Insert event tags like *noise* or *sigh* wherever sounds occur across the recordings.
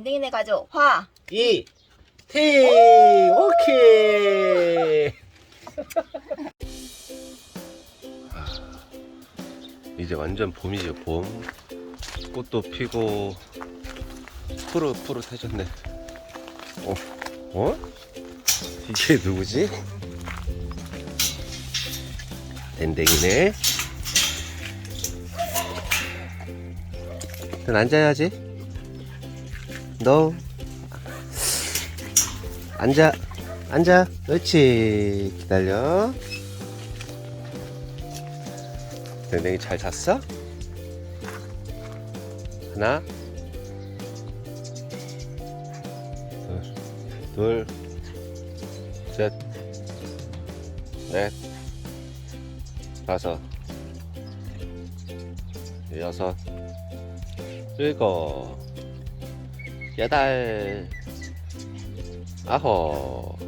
댕댕이네 가족 화 이, 티, 오케이. *laughs* 아, 이제 완전 봄이죠, 봄. 꽃도 피고, 푸릇푸릇해졌네. 어, 어? 이게 누구지? 댕댕이네. 넌 앉아야지. 너 앉아 앉아. 그렇지. 기다려. 댕댕이 잘 잤어? 하나. 둘 셋 넷 다섯 여섯 일곱 여덟 아홉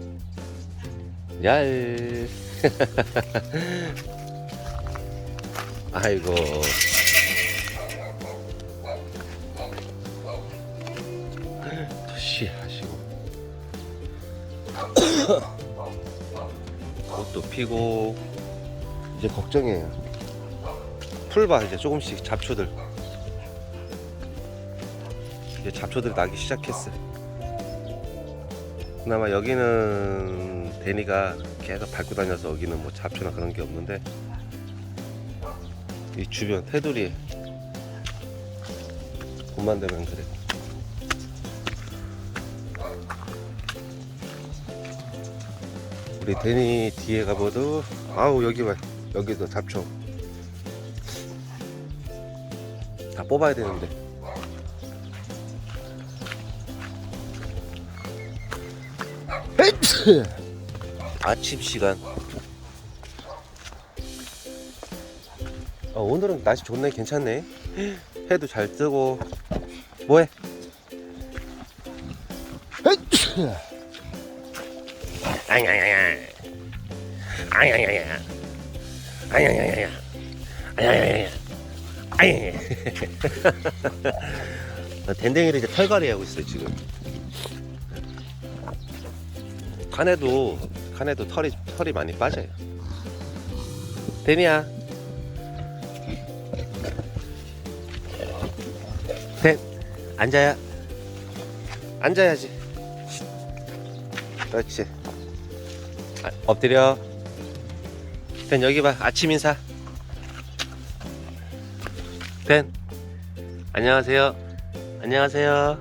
열. *laughs* 아이고. 시 하시고. 꽃도 피고. 이제 걱정이에요. 풀봐 이제 조금씩 잡초들 이제 잡초들 나기 시작했어. 그나마 여기는 데니가 계속 밟고 다녀서 여기는 뭐 잡초나 그런 게 없는데 이 주변 테두리 봄만 되면 그래. 우리 데니 뒤에 가봐도 아우 여기 봐. 여기도 잡초. 다 뽑아야 되는데 *laughs* 아침 시간. 어, 오늘은 날씨 좋네, 괜찮네. *gasps* 해도 잘 뜨고. 뭐해? 아야야야. 아야야야. 아야야야. 아야야야. 아야야야. 댕댕이를 이제 털갈이 하고 있어요, 지금. 칸에도 칸에도 털이 털이 많이 빠져요. 데니야. 댄 앉아야 앉아야지. 그렇지. 아, 엎드려. 댄 여기 봐 아침 인사. 댄 안녕하세요. 안녕하세요.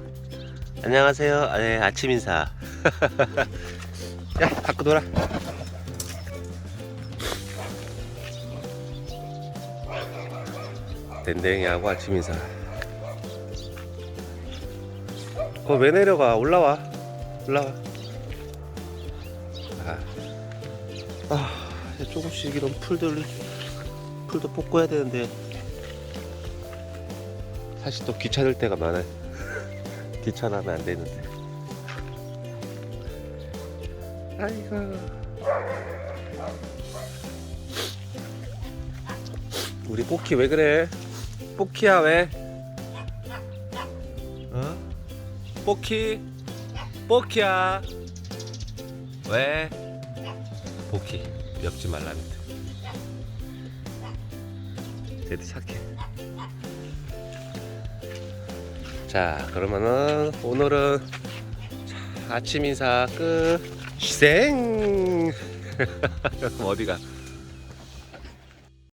안녕하세요. 아, 네, 아침 인사. *laughs* 야, 갖고 놀아. 댕댕이하고 아침 인사. 그거 왜 내려가? 올라와. 올라와. 아, 아 이제 조금씩 이런 풀들, 풀도 뽑고 해야 되는데, 사실 또 귀찮을 때가 많아요. *laughs* 귀찮아하면 안 되는데. 아이고. 우리 뽀키 왜 그래? 뽀키야 왜? 어? 뽀키? 뽀키야? 왜? 뽀키 엽지 말라는데. 쟤도 착해. 자 그러면은 오늘은 자, 아침 인사 끝. *laughs* 그럼 어디가